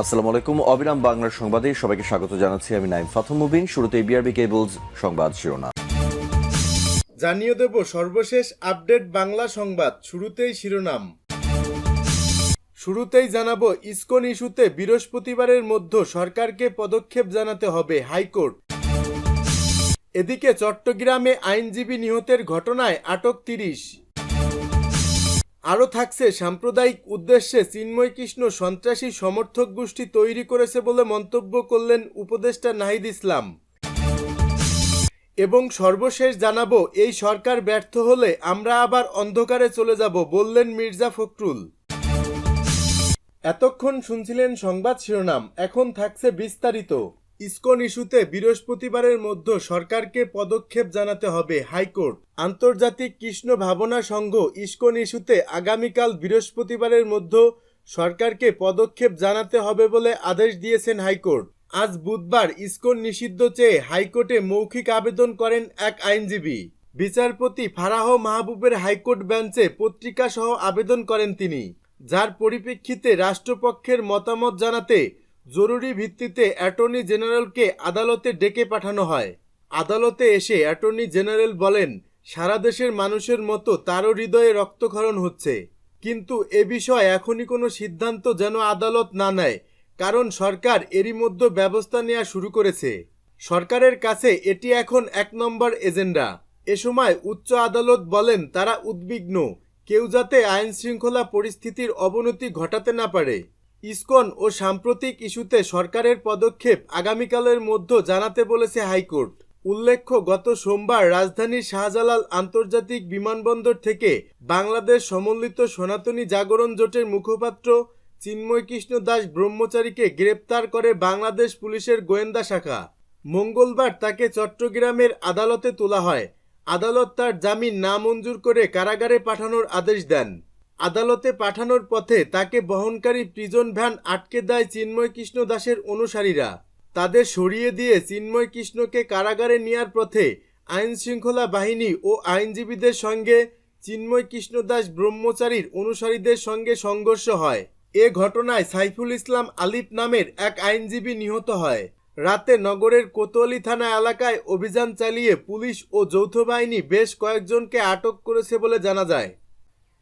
আসসালামু আলাইকুম। অবিরাম বাংলার সংবাদে সবাইকে স্বাগত জানাচ্ছি আমি নাইম ফাথম মুবিন। শুরুতে বিআরবি কেবলস সংবাদ শিরোনাম। জানিয়ে দেব সর্বশেষ আপডেট বাংলা সংবাদ, শুরুতেই শিরোনাম। শুরুতেই জানাব, ইসকন ইস্যুতে বৃহস্পতিবারের মধ্যে সরকারকে পদক্ষেপ জানাতে হবে হাইকোর্ট। এদিকে চট্টগ্রামে আইনজীবী নিহতের ঘটনায় আটক তিরিশ। আরও থাকছে, সাম্প্রদায়িক উদ্দেশ্যে চিন্ময় কৃষ্ণ সন্ত্রাসী সমর্থক গোষ্ঠী তৈরি করেছে বলে মন্তব্য করলেন উপদেষ্টা নাহিদ ইসলাম। এবং সর্বশেষ জানাব, এই সরকার ব্যর্থ হলে আমরা আবার অন্ধকারে চলে যাব, বললেন মির্জা ফখরুল। এতক্ষণ শুনছিলেন সংবাদ শিরোনাম, এখন থাকছে বিস্তারিত। ইসকন ইস্যুতে বৃহস্পতিবারের মধ্যে সরকারকে পদক্ষেপ জানাতে হবে হাইকোর্ট। আন্তর্জাতিক কৃষ্ণ ভাবনা সংঘ ইসকন ইস্যুতে আগামীকাল বৃহস্পতিবারের মধ্যে সরকারকে পদক্ষেপ জানাতে হবে বলে আদেশ দিয়েছেন হাইকোর্ট। আজ বুধবার ইসকন নিষিদ্ধ চেয়ে হাইকোর্টে মৌখিক আবেদন করেন এক আইনজীবী। বিচারপতি ফারাহ মাহবুবের হাইকোর্ট বেঞ্চে পত্রিকা সহ আবেদন করেন তিনি, যার পরিপ্রেক্ষিতে রাষ্ট্রপক্ষের মতামত জানাতে জরুরি ভিত্তিতে অ্যাটর্নি জেনারেলকে আদালতে ডেকে পাঠানো হয়। আদালতে এসে অ্যাটর্নি জেনারেল বলেন, সারা দেশের মানুষের মতো তারও হৃদয়ে রক্তক্ষরণ হচ্ছে। কিন্তু এ বিষয়ে এখনই কোনো সিদ্ধান্ত যেন আদালত না নেয়, কারণ সরকার এরই মধ্যে ব্যবস্থা নেওয়া শুরু করেছে। সরকারের কাছে এটি এখন এক নম্বর এজেন্ডা। এ সময় উচ্চ আদালত বলেন, তারা উদ্বিগ্ন, কেউ যাতে আইন শৃঙ্খলা পরিস্থিতির অবনতি ঘটাতে না পারে। ইসকন ও সাম্প্রতিক ইস্যুতে সরকারের পদক্ষেপ আগামীকালের মধ্যে জানাতে বলেছে হাইকোর্ট। উল্লেখ্য, গত সোমবার রাজধানীর শাহজালাল আন্তর্জাতিক বিমানবন্দর থেকে বাংলাদেশ সমন্বিত সনাতনী জাগরণ জোটের মুখপাত্র চিন্ময় কৃষ্ণ দাস ব্রহ্মচারীকে গ্রেপ্তার করে বাংলাদেশ পুলিশের গোয়েন্দা শাখা। মঙ্গলবার তাকে চট্টগ্রামের আদালতে তোলা হয়। আদালত তার জামিন নামঞ্জুর করে কারাগারে পাঠানোর আদেশ দেন। আদালতে পাঠানোর পথে তাকে বহনকারী প্রিজন ভ্যান আটকে দেয় চিন্ময় কৃষ্ণ দাসের অনুসারীরা। তাদের সরিয়ে দিয়ে চিন্ময় কৃষ্ণকে কারাগারে নেয়ার পথে আইন শৃঙ্খলা বাহিনী ও আইনজীবীদের সঙ্গে চিন্ময় কৃষ্ণ দাস ব্রহ্মচারীর অনুসারীদের সঙ্গে সংঘর্ষ হয়। এ ঘটনায় সাইফুল ইসলাম আলিফ নামের এক আইনজীবী নিহত হয়। রাতে নগরের কোতোয়ালি থানা এলাকায় অভিযান চালিয়ে পুলিশ ও যৌথ বাহিনী বেশ কয়েকজনকে আটক করেছে বলে জানা যায়।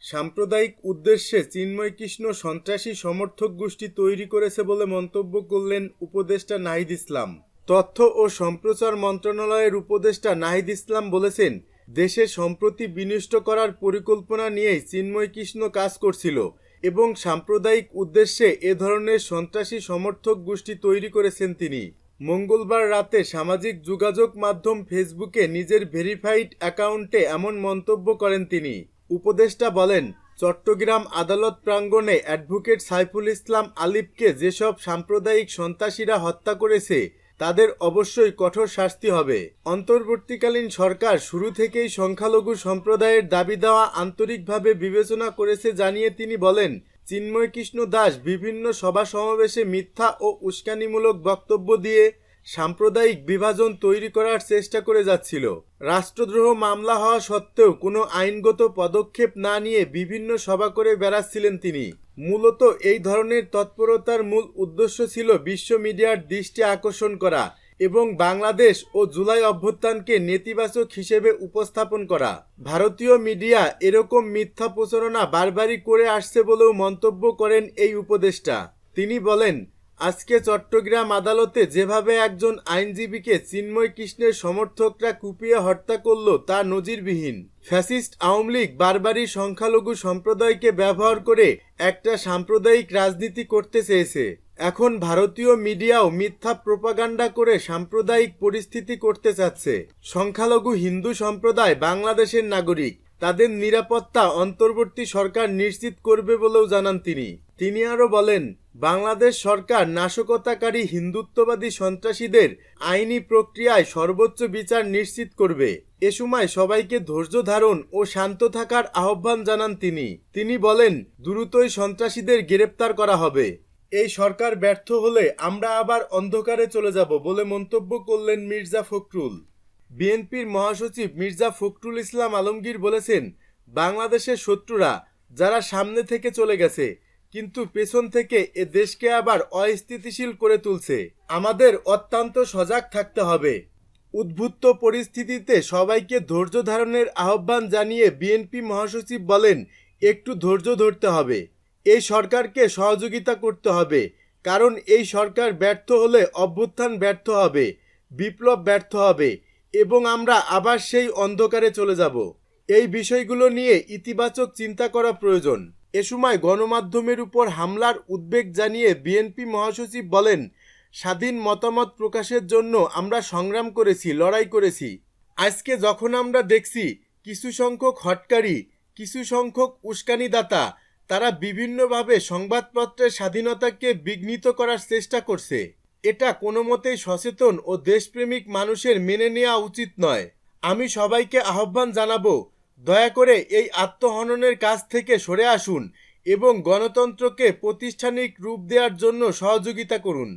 সাম্প্রদায়িক উদ্দেশ্যে চিন্ময় কৃষ্ণ সন্ত্রাসী সমর্থক গোষ্ঠী তৈরি করেছে বলে মন্তব্য করলেন উপদেষ্টা নাহিদ ইসলাম। তথ্য ও সম্প্রচার মন্ত্রণালয়ের উপদেষ্টা নাহিদ ইসলাম বলেছেন, দেশে সম্প্রতি বিনষ্ট করার পরিকল্পনা নিয়েই চিন্ময় কৃষ্ণ কাজ করছিল এবং সাম্প্রদায়িক উদ্দেশ্যে এ ধরনের সন্ত্রাসী সমর্থক গোষ্ঠী তৈরি করেছেন তিনি। মঙ্গলবার রাতে সামাজিক যোগাযোগ মাধ্যম ফেসবুকে নিজের ভেরিফাইড অ্যাকাউন্টে এমন মন্তব্য করেন তিনি। উপদেষ্টা বলেন, চট্টগ্রাম আদালত প্রাঙ্গণে অ্যাডভোকেট সাইফুল ইসলাম আলিফকে যেসব সাম্প্রদায়িক সন্ত্রাসীরা হত্যা করেছে, তাদের অবশ্যই কঠোর শাস্তি হবে। অন্তর্বর্তীকালীন সরকার শুরু থেকেই সংখ্যালঘু সম্প্রদায়ের দাবি দেওয়া আন্তরিকভাবে বিবেচনা করেছে জানিয়ে তিনি বলেন চিন্ময় কৃষ্ণ দাস বিভিন্ন সভা সমাবেশে মিথ্যা ও উস্কানিমূলক বক্তব্য দিয়ে সাম্প্রদায়িক বিভাজন তৈরি করার চেষ্টা করে যাচ্ছিল। রাষ্ট্রদ্রোহ মামলা হওয়া সত্ত্বেও কোনো আইনগত পদক্ষেপ না নিয়ে বিভিন্ন সভা করে বেড়াচ্ছিলেন তিনি। মূলত এই ধরনের তৎপরতার মূল উদ্দেশ্য ছিল বিশ্ব মিডিয়ার দৃষ্টি আকর্ষণ করা এবং বাংলাদেশ ও জুলাই অভ্যুত্থানকে নেতিবাচক হিসেবে উপস্থাপন করা। ভারতীয় মিডিয়া এরকম মিথ্যা প্রচারণা বারবারই করে আসছে বলেও মন্তব্য করেন এই উপদেষ্টা। তিনি বলেন আজকে চট্টগ্রাম আদালতে যেভাবে একজন আইনজীবীকে চিন্ময় কৃষ্ণের সমর্থকরা কুপিয়ে হত্যা করল তা নজিরবিহীন। ফ্যাসিস্ট আওয়ামী লীগ বারবারই সংখ্যালঘু সম্প্রদায়কে ব্যবহার করে একটা সাম্প্রদায়িক রাজনীতি করতে চেয়েছে। এখন ভারতীয় মিডিয়াও মিথ্যা প্রপাগান্ডা করে সাম্প্রদায়িক পরিস্থিতি করতে চাচ্ছে। সংখ্যালঘু হিন্দু সম্প্রদায় বাংলাদেশের নাগরিক, তাদের নিরাপত্তা অন্তর্বর্তী সরকার নিশ্চিত করবে বলেও জানান তিনি। তিনি আরও বলেন বাংলাদেশ সরকার নাশকতাকারী হিন্দুত্ববাদী সন্ত্রাসীদের আইনি প্রক্রিয়ায় সর্বোচ্চ বিচার নিশ্চিত করবে। এ সময় সবাইকে ধৈর্য ধারণ ও শান্ত থাকার আহ্বান জানান তিনি। তিনি বলেন, দ্রুতই সন্ত্রাসীদের গ্রেপ্তার করা হবে। এই সরকার ব্যর্থ হলে আমরা আবার অন্ধকারে চলে যাব বলে মন্তব্য করলেন মির্জা ফখরুল। বিএনপির মহাসচিব মির্জা ফখরুল ইসলাম আলমগীর বলেছেন, বাংলাদেশের শত্রুরা যারা সামনে থেকে চলে গেছে কিন্তু পেছন থেকে এ দেশকে আবার অস্থিতিশীল করে তুলছে। আমাদের অত্যন্ত সজাগ থাকতে হবে। উদ্ভুত্ত পরিস্থিতিতে সবাইকে ধৈর্য ধারণের আহ্বান জানিয়ে বিএনপি মহাসচিব বলেন, একটু ধৈর্য ধরতে হবে। এই সরকারকে সহযোগিতা করতে হবে, কারণ এই সরকার ব্যর্থ হলে অভ্যুত্থান ব্যর্থ হবে, বিপ্লব ব্যর্থ হবে, এবং আমরা আবার সেই অন্ধকারে চলে যাব। এই বিষয়গুলো নিয়ে ইতিবাচক চিন্তা করা প্রয়োজন। এ সময় গণমাধ্যমের উপর হামলার উদ্বেগ জানিয়ে বিএনপি মহাসচিব বলেন, স্বাধীন মতামত প্রকাশের জন্য আমরা সংগ্রাম করেছি, লড়াই করেছি। আজকে যখন আমরা দেখছি কিছু সংখ্যক হটকারী, কিছু সংখ্যক উস্কানিদাতা, তারা বিভিন্নভাবে সংবাদপত্রের স্বাধীনতাকে বিঘ্নিত করার চেষ্টা করছে। এটা কোনো মতেই সচেতন ও দেশপ্রেমিক মানুষের মেনে নেওয়া উচিত নয়। আমি সবাইকে আহ্বান জানাব দয়া করে এই আত্মহননের কাজ থেকে সরে আসুন এবং গণতন্ত্রকে প্রাতিষ্ঠানিক রূপ দেওয়ার জন্য সহযোগিতা করুন।